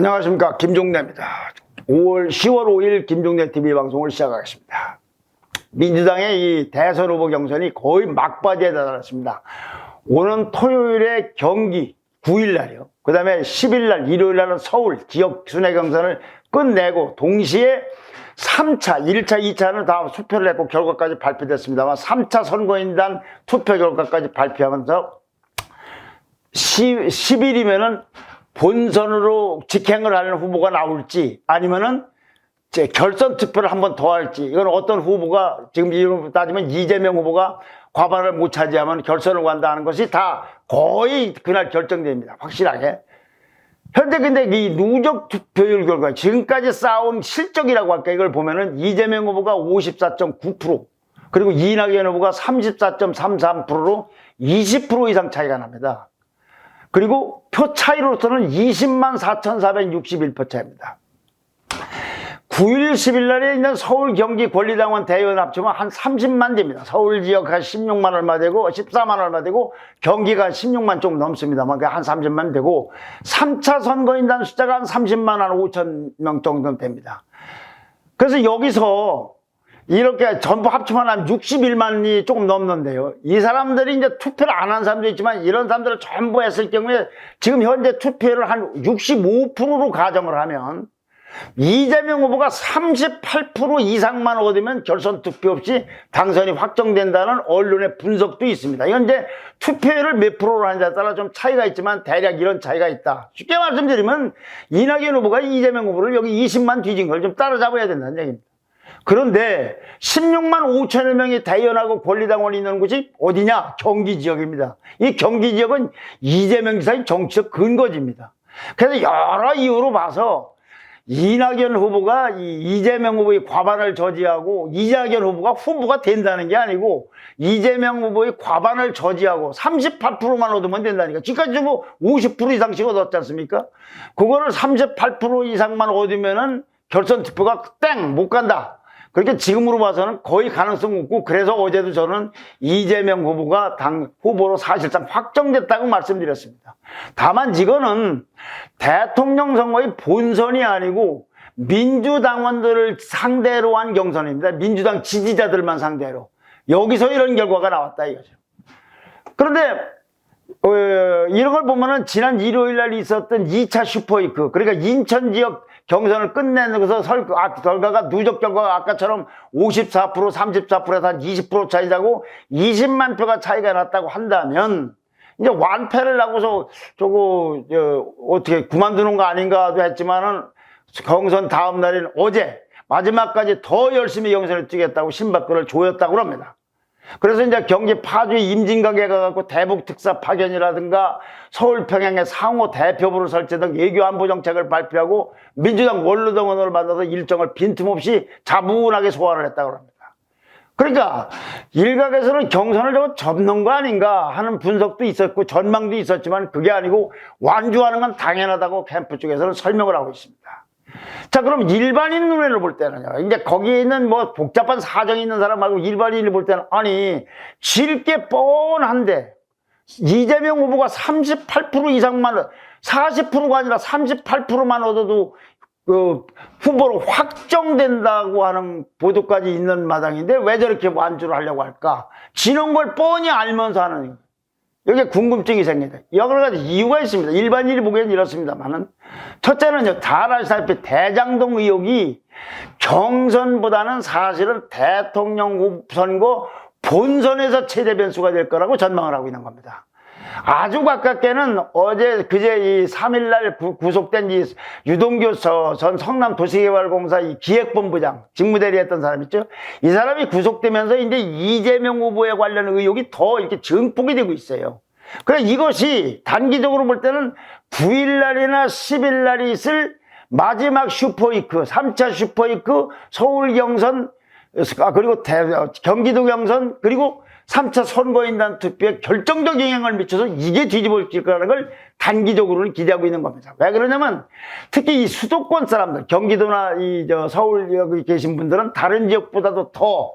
안녕하십니까 김종래입니다. 5월 10월 5일 김종래 TV 방송을 시작하겠습니다. 민주당의 이 대선 후보 경선이 거의 막바지에 다다랐습니다. 오는 토요일에 경기 9일 날이요. 그 다음에 10일 날 일요일 날은 서울 지역 순회 경선을 끝내고 동시에 3차, 1차, 2차는 다 투표를 했고 결과까지 발표됐습니다만 3차 선거인단 투표 결과까지 발표하면서 10, 10일이면은 본선으로 직행을 하는 후보가 나올지 아니면은 제 결선 투표를 한 번 더 할지 이건 어떤 후보가 지금 이런 따지면 이재명 후보가 과반을 못 차지하면 결선을 간다는 것이 다 거의 그날 결정됩니다. 확실하게. 현재 근데 이 누적 투표율 결과 지금까지 쌓아온 실적이라고 할까 이걸 보면은 이재명 후보가 54.9% 그리고 이낙연 후보가 34.33%로 20% 이상 차이가 납니다. 그리고 표 차이로서는 20만 4,461표 차입니다. 9일, 10일 날에 있는 서울 경기 권리당원 대의원 합치면 한 30만 됩니다. 서울 지역 한 16만 얼마 되고 14만 얼마 되고 경기가 16만 좀 넘습니다만 그한 30만 되고 3차 선거인단 숫자가 한 30만 한 5천 명 정도 됩니다. 그래서 여기서 이렇게 전부 합치면 한 61만이 조금 넘는데요. 이 사람들이 이제 투표를 안 한 사람도 있지만 이런 사람들을 전부 했을 경우에 지금 현재 투표를 한 65%로 가정을 하면 이재명 후보가 38% 이상만 얻으면 결선 투표 없이 당선이 확정된다는 언론의 분석도 있습니다. 이제 투표율을 몇 프로로 하느냐에 따라 좀 차이가 있지만 대략 이런 차이가 있다. 쉽게 말씀드리면 이낙연 후보가 이재명 후보를 여기 20만 뒤진 걸 좀 따라잡아야 된다는 얘기입니다. 그런데 16만 5천여 명이 대연하고 권리당원이 있는 곳이 어디냐? 경기 지역입니다. 이 경기 지역은 이재명 지사의 정치적 근거지입니다. 그래서 여러 이유로 봐서 이낙연 후보가 이 이재명 후보의 과반을 저지하고 이낙연 후보가 후보가 된다는 게 아니고 이재명 후보의 과반을 저지하고 38%만 얻으면 된다니까. 지금까지 뭐 50% 이상씩 얻었지 않습니까? 그거를 38% 이상만 얻으면은 결선 투표가 땡! 못 간다. 그렇게 지금으로 봐서는 거의 가능성 없고 그래서 어제도 저는 이재명 후보가 당 후보로 사실상 확정됐다고 말씀드렸습니다. 다만 이거는 대통령 선거의 본선이 아니고 민주당원들을 상대로 한 경선입니다. 민주당 지지자들만 상대로. 여기서 이런 결과가 나왔다 이거죠. 그런데 어, 이런 걸 보면은 지난 일요일 날 있었던 2차 슈퍼이크 그러니까 인천 지역 경선을 끝내면서 설, 아, 결과가 누적 결과가 아까처럼 54% 34%에서 한 20% 차이라고 20만 표가 차이가 났다고 한다면 이제 완패를 하고서 저거 저, 어떻게 그만두는 거 아닌가도 했지만은 경선 다음 날인 어제 마지막까지 더 열심히 경선을 뛰겠다고 신박근을 조였다고 합니다. 그래서 이제 경기 파주 임진각에 가갖고 대북 특사 파견이라든가 서울 평양에 상호 대표부를 설치 등 외교 안보 정책을 발표하고 민주당 원로동원을 만나서 일정을 빈틈없이 자문하게 소화를 했다고 합니다. 그러니까 일각에서는 경선을 저거 접는 거 아닌가 하는 분석도 있었고 전망도 있었지만 그게 아니고 완주하는 건 당연하다고 캠프 쪽에서는 설명을 하고 있습니다. 자, 그럼 일반인 눈으로 볼 때는요. 이제 거기에 있는 뭐 복잡한 사정이 있는 사람 말고 일반인이 볼 때는 아니, 질 게 뻔한데 이재명 후보가 38% 이상만 40%가 아니라 38%만 얻어도 그 후보로 확정된다고 하는 보도까지 있는 마당인데 왜 저렇게 완주를 하려고 할까? 지는 걸 뻔히 알면서 하는. 여기에 궁금증이 생깁니다. 여러 가지 이유가 있습니다. 일반인이 보기엔 이렇습니다만은. 첫째는요, 잘 아시다시피 대장동 의혹이 경선보다는 사실은 대통령 선거 본선에서 최대 변수가 될 거라고 전망을 하고 있는 겁니다. 아주 가깝게는 어제 그제 이 3일날 구속된 이 유동규 전 성남 도시개발공사 이 기획본부장 직무대리 했던 사람 있죠? 이 사람이 구속되면서 이제 이재명 후보에 관련 의혹이 더 이렇게 증폭이 되고 있어요. 그래 이것이 단기적으로 볼 때는 9일날이나 10일날이 있을 마지막 슈퍼이크, 3차 슈퍼이크, 서울 경선, 아, 그리고 대, 경기도 경선, 그리고 3차 선거인단 투표에 결정적 영향을 미쳐서 이게 뒤집어질 거라는 걸 단기적으로는 기대하고 있는 겁니다. 왜 그러냐면 특히 이 수도권 사람들, 경기도나 이 저 서울 여기 계신 분들은 다른 지역보다도 더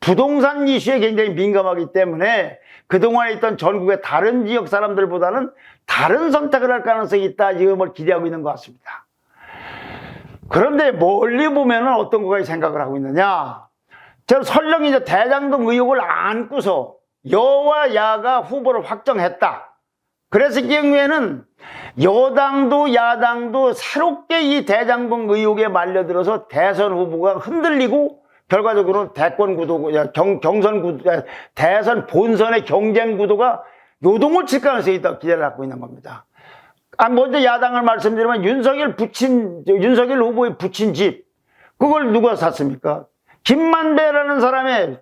부동산 이슈에 굉장히 민감하기 때문에 그동안에 있던 전국의 다른 지역 사람들보다는 다른 선택을 할 가능성이 있다. 이걸 기대하고 있는 것 같습니다. 그런데 멀리 보면은 어떤 거가 생각을 하고 있느냐? 저 설령 이제 대장동 의혹을 안고서 여와 야가 후보를 확정했다. 그래서 이 경우에는 여당도 야당도 새롭게 이 대장동 의혹에 말려들어서 대선 후보가 흔들리고 결과적으로 대권 구도, 경, 경선 구도, 대선 본선의 경쟁 구도가 요동을 칠 가능성이 있다 기대를 갖고 있는 겁니다. 아, 먼저 야당을 말씀드리면 윤석열 붙인, 윤석열 후보의 붙인 집, 그걸 누가 샀습니까? 김만배라는 사람의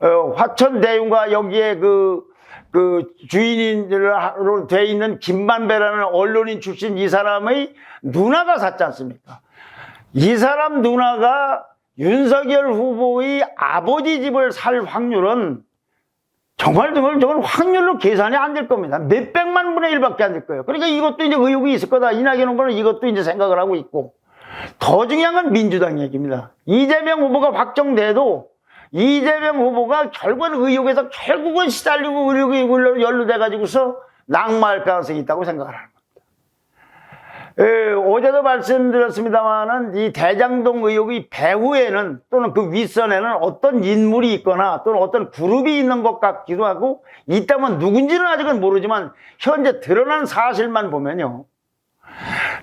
어, 화천 대윤과 여기에 그, 그 주인으로 돼 있는 김만배라는 언론인 출신 이 사람의 누나가 샀지 않습니까? 이 사람 누나가 윤석열 후보의 아버지 집을 살 확률은 정말 정말 저건 확률로 계산이 안 될 겁니다. 몇백만 분의 일밖에 안 될 거예요. 그러니까 이것도 이제 의혹이 있을 거다. 이낙연 후보는 이것도 이제 생각을 하고 있고. 더 중요한 건 민주당 얘기입니다. 이재명 후보가 확정돼도 이재명 후보가 결국은 의혹에서 결국은 시달리고 의혹이 연루돼가지고서 낙마할 가능성이 있다고 생각을 합니다. 에, 어제도 말씀드렸습니다만은 이 대장동 의혹의 배후에는 또는 그 윗선에는 어떤 인물이 있거나 또는 어떤 그룹이 있는 것 같기도 하고 있다면 누군지는 아직은 모르지만 현재 드러난 사실만 보면요.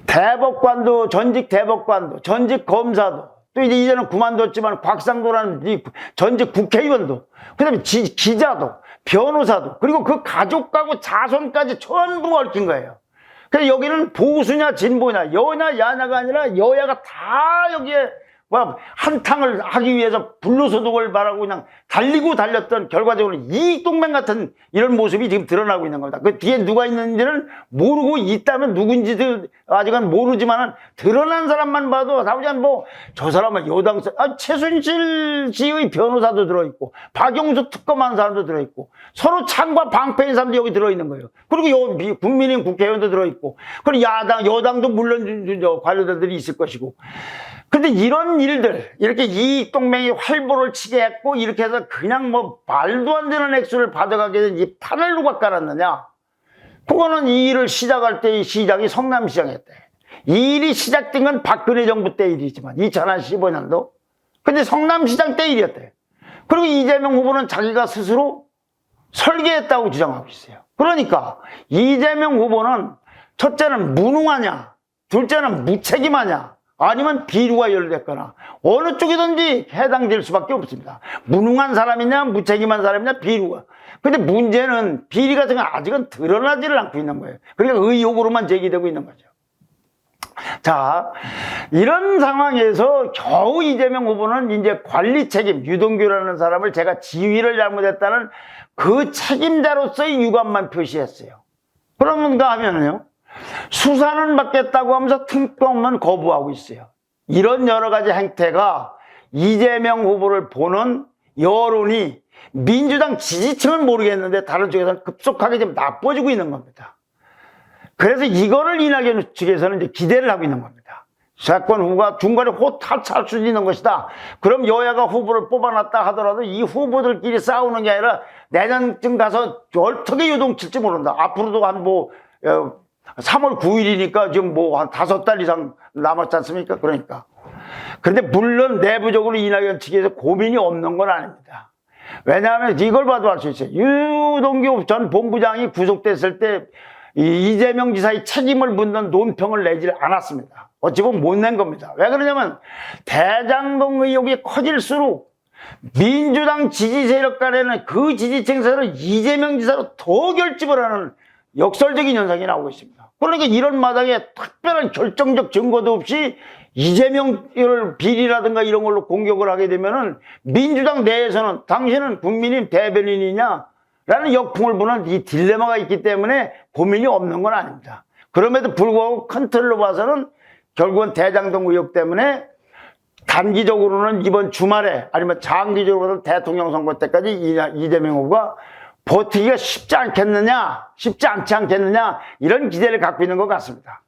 대법관도 전직 대법관도 전직 검사도 또 이제 이제는 그만뒀지만 곽상도라는 이 전직 국회의원도 그다음에 지- 기자도 변호사도 그리고 그 가족하고 자손까지 전부 얽힌 거예요. 그래서 여기는 보수냐 진보냐 여냐 야냐가 아니라 여야가 다 여기에 뭐 한탕을 하기 위해서 불로소득을 바라고 그냥 달리고 달렸던 결과적으로 이익동맹 같은 이런 모습이 지금 드러나고 있는 겁니다. 그 뒤에 누가 있는지는 모르고 있다면 누군지도 아직은 모르지만 드러난 사람만 봐도 다보자 뭐저 사람은 여당 사- 아, 최순실 씨의 변호사도 들어있고 박영수 특검한 사람도 들어있고 서로 창과 방패인 사람도 여기 들어있는 거예요. 그리고 요 미- 국민의힘 국회의원도 들어있고 그리고 야당 여당도 물론 저 관료자들이 있을 것이고 근데 이런 일들, 이렇게 이익동맹이 활보를 치게 했고, 이렇게 해서 그냥 뭐 말도 안 되는 액수를 받아가게 된 이 판을 누가 깔았느냐? 그거는 이 일을 시작할 때의 시작이 성남시장이었대. 이 일이 시작된 건 박근혜 정부 때 일이지만, 2015년도. 근데 성남시장 때 일이었대. 그리고 이재명 후보는 자기가 스스로 설계했다고 주장하고 있어요. 그러니까 이재명 후보는 첫째는 무능하냐, 둘째는 무책임하냐, 아니면 비류가 연루됐거나 어느 쪽이든지 해당될 수밖에 없습니다. 무능한 사람이냐, 무책임한 사람이냐, 비류가. 근데 문제는 비리 같은 건 아직은 드러나지를 않고 있는 거예요. 그러니까 의혹으로만 제기되고 있는 거죠. 자, 이런 상황에서 겨우 이재명 후보는 이제 관리 책임, 유동규라는 사람을 제가 지휘를 잘못했다는 그 책임자로서의 유감만 표시했어요. 그런가 하면요. 수사는 받겠다고 하면서 특검은 거부하고 있어요. 이런 여러 가지 행태가 이재명 후보를 보는 여론이 민주당 지지층은 모르겠는데 다른 쪽에서는 급속하게 지금 나빠지고 있는 겁니다. 그래서 이거를 이낙연 측에서는 이제 기대를 하고 있는 겁니다. 사건 후보가 중간에 호탈 찰 수 있는 것이다. 그럼 여야가 후보를 뽑아놨다 하더라도 이 후보들끼리 싸우는 게 아니라 내년쯤 가서 어떻게 요동칠지 모른다. 앞으로도 한 뭐, 어, 3월 9일이니까 지금 뭐 한 다섯 달 이상 남았지 않습니까? 그러니까. 그런데 물론 내부적으로 이낙연 측에서 고민이 없는 건 아닙니다. 왜냐하면 이걸 봐도 알 수 있어요. 유동규 전 본부장이 구속됐을 때이 이재명 지사의 책임을 묻는 논평을 내지 않았습니다. 어찌 보면 못 낸 겁니다. 왜 그러냐면 대장동 의혹이 커질수록 민주당 지지 세력 간에는 그 지지층에서는 이재명 지사로 더 결집을 하는 역설적인 현상이 나오고 있습니다. 그러니까 이런 마당에 특별한 결정적 증거도 없이 이재명을 비리라든가 이런 걸로 공격을 하게 되면은 민주당 내에서는 당신은 국민님 대변인이냐? 라는 역풍을 부는 이 딜레마가 있기 때문에 고민이 없는 건 아닙니다. 그럼에도 불구하고 큰 틀로 봐서는 결국은 대장동 의혹 때문에 단기적으로는 이번 주말에 아니면 장기적으로는 대통령 선거 때까지 이- 이재명 후보가 버티기가 쉽지 않겠느냐, 쉽지 않지 않겠느냐, 이런 기대를 갖고 있는 것 같습니다.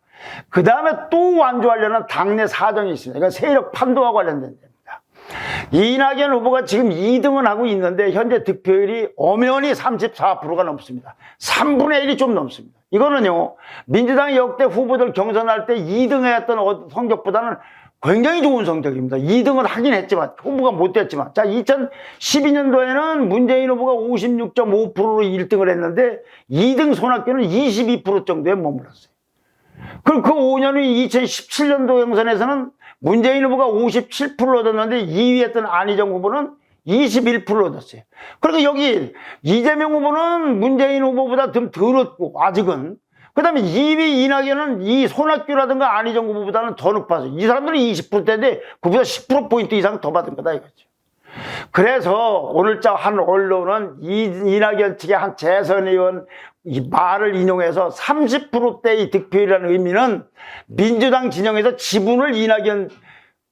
그 다음에 또 완주하려는 당내 사정이 있습니다. 이건 세력 판도와 관련된 겁니다. 이낙연 후보가 지금 2등은 하고 있는데 현재 득표율이 엄연히 34%가 넘습니다. 3분의 1이 좀 넘습니다. 이거는요, 민주당이 역대 후보들 경선할 때 2등 했던 어- 성적보다는 굉장히 좋은 성적입니다. 2등을 하긴 했지만 후보가 못 됐지만 자 2012년도에는 문재인 후보가 56.5%로 1등을 했는데 2등 손학규는 22% 정도에 머물렀어요. 그리고 그 5년 후 2017년도 경선에서는 문재인 후보가 57% 얻었는데 2위 했던 안희정 후보는 21% 얻었어요. 그리고 여기 이재명 후보는 문재인 후보보다 좀 덜 얻고 아직은 그 다음에 2위 이낙연은 이 손학규라든가 안희정 후보보다는 더 높아서 이 사람들은 20%대인데 그보다 10%포인트 이상 더 받은 거다 이거죠. 그래서 오늘자 한 언론은 이, 이낙연 측의 한 재선 의원 이 말을 인용해서 30%대의 득표율이라는 의미는 민주당 진영에서 지분을 이낙연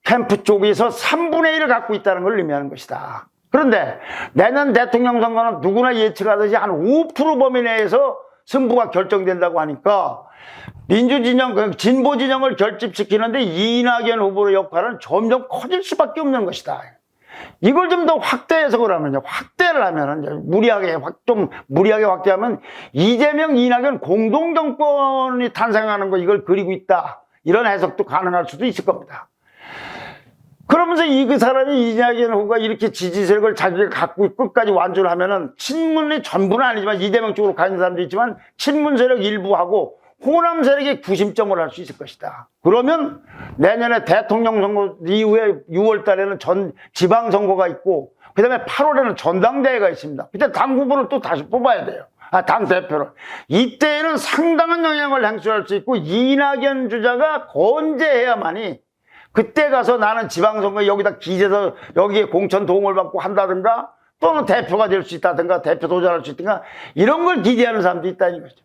캠프 쪽에서 3분의 1을 갖고 있다는 걸 의미하는 것이다. 그런데 내년 대통령 선거는 누구나 예측하듯이 한 5% 범위 내에서 승부가 결정된다고 하니까 민주진영, 그 진보진영을 결집시키는데 이낙연 후보의 역할은 점점 커질 수밖에 없는 것이다. 이걸 좀 더 확대해서 그러면요. 확대를 하면은, 무리하게, 확, 좀 무리하게 확대하면 이재명, 이낙연 공동정권이 탄생하는 거 이걸 그리고 있다. 이런 해석도 가능할 수도 있을 겁니다. 그러면서 이 그 사람이 이낙연 후보가 이렇게 지지 세력을 자기가 갖고 끝까지 완주를 하면은 친문의 전부는 아니지만 이재명 쪽으로 가는 사람도 있지만 친문 세력 일부하고 호남 세력의 구심점을 할 수 있을 것이다. 그러면 내년에 대통령 선거 이후에 6월 달에는 전 지방 선거가 있고 그다음에 8월에는 전당대회가 있습니다. 그때 당 후보를 또 다시 뽑아야 돼요. 아, 당 대표를. 이때에는 상당한 영향을 행사할 수 있고 이낙연 주자가 건재해야만이 그때 가서 나는 지방선거 여기다 기재서 여기에 공천 도움을 받고 한다든가 또는 대표가 될 수 있다든가 대표 도전할 수 있든가 이런 걸 기대하는 사람도 있다는 거죠.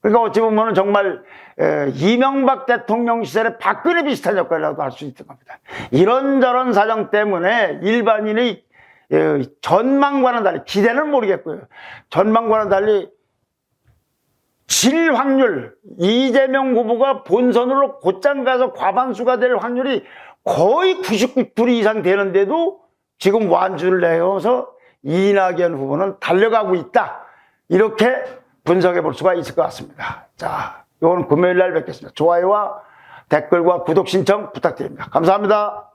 그러니까 어찌 보면 정말 에, 이명박 대통령 시절에 박근혜 비슷한 역할이라고 할 수 있을 겁니다. 이런저런 사정 때문에 일반인의 에, 전망과는 달리 기대는 모르겠고요. 전망과는 달리 질 확률 이재명 후보가 본선으로 곧장 가서 과반수가 될 확률이 거의 99% 이상 되는데도 지금 완주를 내어서 이낙연 후보는 달려가고 있다. 이렇게 분석해 볼 수가 있을 것 같습니다. 자, 이건 금요일 날 뵙겠습니다. 좋아요와 댓글과 구독 신청 부탁드립니다. 감사합니다.